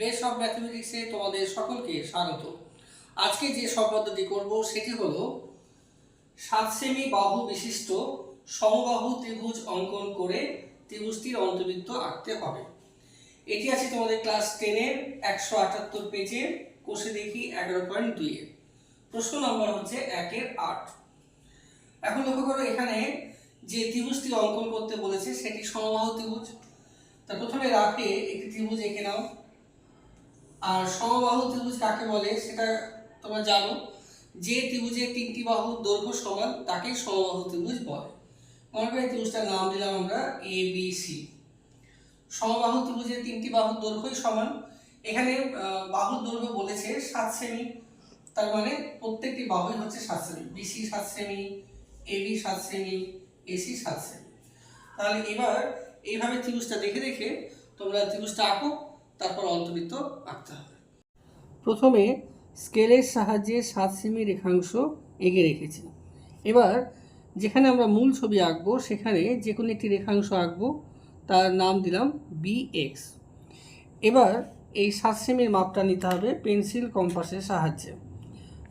Base of ম্যাথমেটিক্সে তোমাদের সকলকে স্বাগত। আজকে যে সব পদ্ধতি করব সেটি হলো সাত সেমি বাহু বিশিষ্ট সমবাহু ত্রিভুজ অঙ্কন করে ত্রিভুজটির অন্তর্বৃত্ত আঁকতে হবে। এটি আছে তোমাদের ক্লাস টেনের একশো আটাত্তর পেজের কোষে দেখি এগারো পয়েন্ট দুইয়ে। প্রশ্ন নম্বর হচ্ছে একের আট। এখন লক্ষ্য করো, এখানে যে ত্রিভুজটি অঙ্কন করতে বলেছে সেটি সমবাহু ত্রিভুজ। তা প্রথমে রাখে একটি ত্রিভুজ এঁকে নাও। আর সমবাহু ত্রিভুজ কাকে বলে সেটা তোমরা জানো। যে ত্রিভুজের তিনটি বাহুর দৈর্ঘ্য সমান, তাকেই সমবাহু ত্রিভুজ বলে। মনে করে ত্রিভুজটার নাম দিলাম আমরা এ বি সি সমবাহু ত্রিভুজের তিনটি বাহুর দৈর্ঘ্যই সমান। এখানে বাহুর দৈর্ঘ্য বলেছে সাত সেমি তার মানে প্রত্যেকটি বাহুই হচ্ছে সাত সেমি বিসি সাত সেমি এবি সাত সেমি এসি সাত সেমি তাহলে এবার এইভাবে ত্রিভুজটা দেখে দেখে তোমরা ত্রিভুজটা আঁকো। তারপর অন্তর্বৃত্ত আঁকতে হবে। প্রথমে স্কেলের সাহায্যে সাত সেমি রেখাংশ এঁকে রেখেছি এবার যেখানে আমরা মূল ছবি আঁকবো, সেখানে যে কোনো একটি রেখাংশ আঁকবো, তার নাম দিলাম বি এক্স এবার এই সাত সেমির মাপটা নিতে হবে পেন্সিল কম্পাসের সাহায্যে।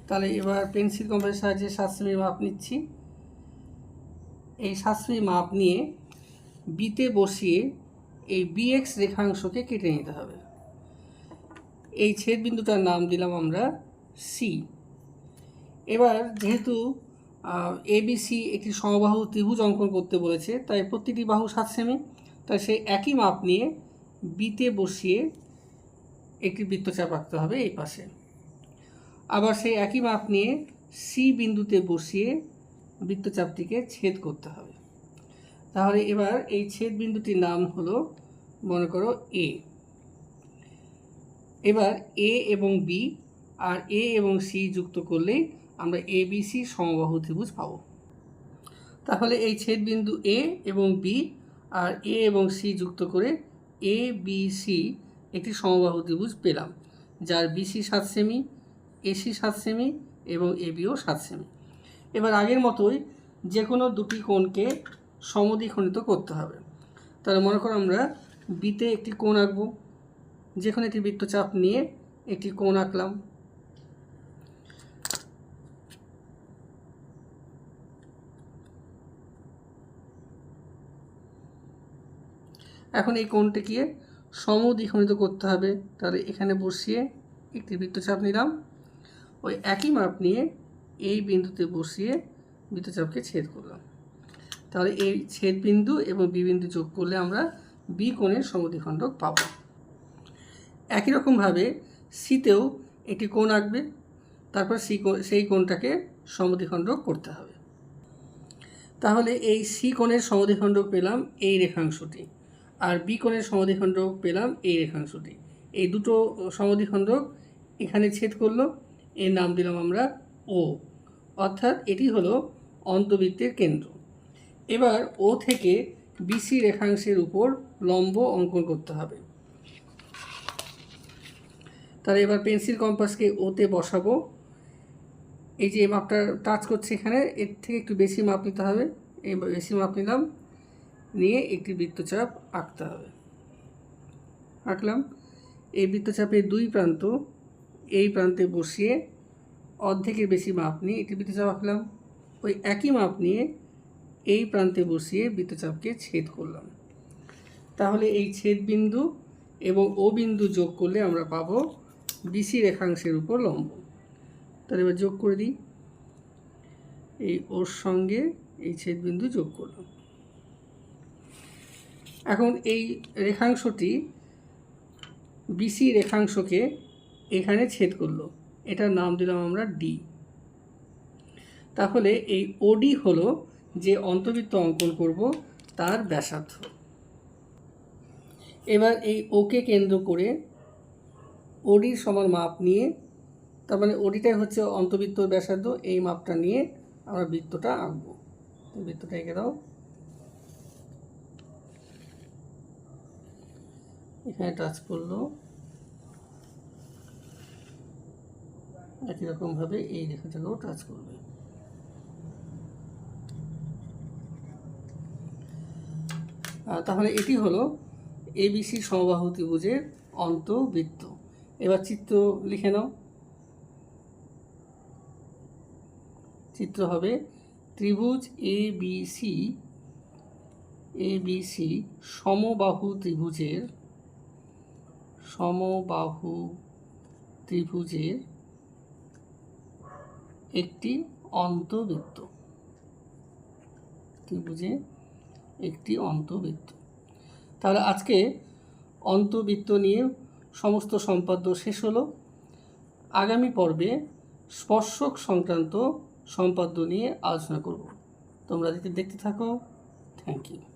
তাহলে এবার পেন্সিল কম্পাসের সাহায্যে সাত সেমির মাপ নিচ্ছি। এই সাত সেমি মাপ নিয়ে বিতে বসিয়ে এই বিএক্স রেখাংশকে কেটে নিতে হবে। এই ছেদ বিন্দুটার নাম দিলাম আমরা সি এবার যেহেতু এবিসি একটি সমবাহু ত্রিভুজ অঙ্কন করতে বলেছে, তাই প্রতিটি বাহু সাত সেমি, তাই সেই একই মাপ নিয়ে বিতে বসিয়ে একটি বৃত্তচাপ আঁকতে হবে এই পাশে। আবার সেই একই মাপ নিয়ে সি বিন্দুতে বসিয়ে বৃত্তচাপটিকে ছেদ করতে হবে। তাহলে এবার এই ছেদ বিন্দুটির নাম হলো, মনে করো এ এবার এ এবং বি আর এ এবং সি যুক্ত করলেই আমরা এ বি সি সমবাহু ত্রিভুজ পাব। তাহলে এই ছেদ বিন্দু এ এবং বি আর এ এবং সি যুক্ত করে এ বি সি একটি সমবাহু ত্রিভুজ পেলাম, যার বিসি সাত সেমি এসি সাত সেমি এবং এবিও সাত সেমি। এবার আগের মতোই যে কোনো দুটি কোণকে সমদ্বিখণ্ডিত করতে হবে। তাহলে মনে করো আমরা বিতে একটি কোণ আঁকবো। যে কোনো একটি বৃত্তচাপ নিয়ে একটি কোণ আঁকলাম। এখন এই কোণটিকে সমদ্বিখণ্ডিত করতে হবে। তাহলে এখানে বসিয়ে একটি বৃত্তচাপ নিলাম। ওই একই মাপ নিয়ে এই বিন্দুতে বসিয়ে বৃত্তচাপকে ছেদ করলাম। তাহলে এই ছেদবিন্দু এবং বি বিন্দু যোগ করলে আমরা বি কোণের সমদ্বিখণ্ডক পাব। একই রকমভাবে সিতেও একটি কোণ আঁকবে, তারপর সি সেই কোণটাকে সমদ্বিখণ্ডক করতে হবে। তাহলে এই সি কোণের সমদ্বিখণ্ডক পেলাম এই রেখাংশটি, আর বি কোণের সমদ্বিখণ্ডক পেলাম এই রেখাংশটি। এই দুটো সমদ্বিখণ্ডক এখানে ছেদ করল, এর নাম দিলাম আমরা ও অর্থাৎ এটি হলো অন্তবৃত্তের কেন্দ্র। এবার ও থেকে বিসি রেখাংশের উপর লম্ব অঙ্কন করতে হবে। তাহলে এবার পেন্সিল কম্পাসকে ওতে বসাবো। এই যে মাপটা টাচ করছে এখানে, এর থেকে একটু বেশি মাপ নিতে হবে। এই বেশি মাপ নিলাম, নিয়ে একটি বৃত্তচাপ আঁকতে হবে। আঁকলাম। এই বৃত্তচাপের দুই প্রান্ত, এই প্রান্তে বসিয়ে অর্ধেকের বেশি মাপ নিয়ে একটি বৃত্তচাপ আঁকলাম। ওই একই মাপ নিয়ে এই প্রান্তে বসিয়ে বৃত্তচাপকে ছেদ করলাম। তাহলে এই ছেদ বিন্দু এবং ও বিন্দু যোগ করলে আমরা পাব বিসি রেখাংশের উপর লম্ব। তাহলে এবার যোগ করে দিই। এই ওর সঙ্গে এই ছেদ বিন্দু যোগ করলাম। এখন এই রেখাংশটি বিসি রেখাংশকে এখানে ছেদ করল। এটার নাম দিলাম আমরা ডি। তাহলে এই ওডি হলো যে অন্তর্বৃত্ত অঙ্কন করব, তার ব্যাসার্ধ। এবার এই ওকে কেন্দ্র করে ওডির সমান মাপ নিয়ে, তার মানে ওডিটাই হচ্ছে অন্তবৃত্ত ব্যাসার্ধ, এই মাপটা নিয়ে আমরা বৃত্তটা আঁকবো। বৃত্তটা এঁকে দাও। এখানে টাচ করল। একই রকমভাবে এই রেখাটাকেও টাচ করবে। তাহলে এটি হলো এবিসি সমবাহু ত্রিভুজের অন্তবৃত্ত। এবার চিত্র লিখে নাও। চিত্র হবে ত্রিভুজ A B C A B C সমবাহু ত্রিভুজের সমবাহু ত্রিভুজের একটি অন্তবৃত্ত। ত্রিভুজে একটি অন্তবৃত্ত তাহলে আজকে অন্তবৃত্ত নিয়ে সমস্ত সম্পাদ্য শেষ হলো। আগামী পর্বে স্পর্শক সংক্রান্ত সম্পাদ্য নিয়ে আলোচনা করব। তোমরা যদি দেখতে থাকো। Thank you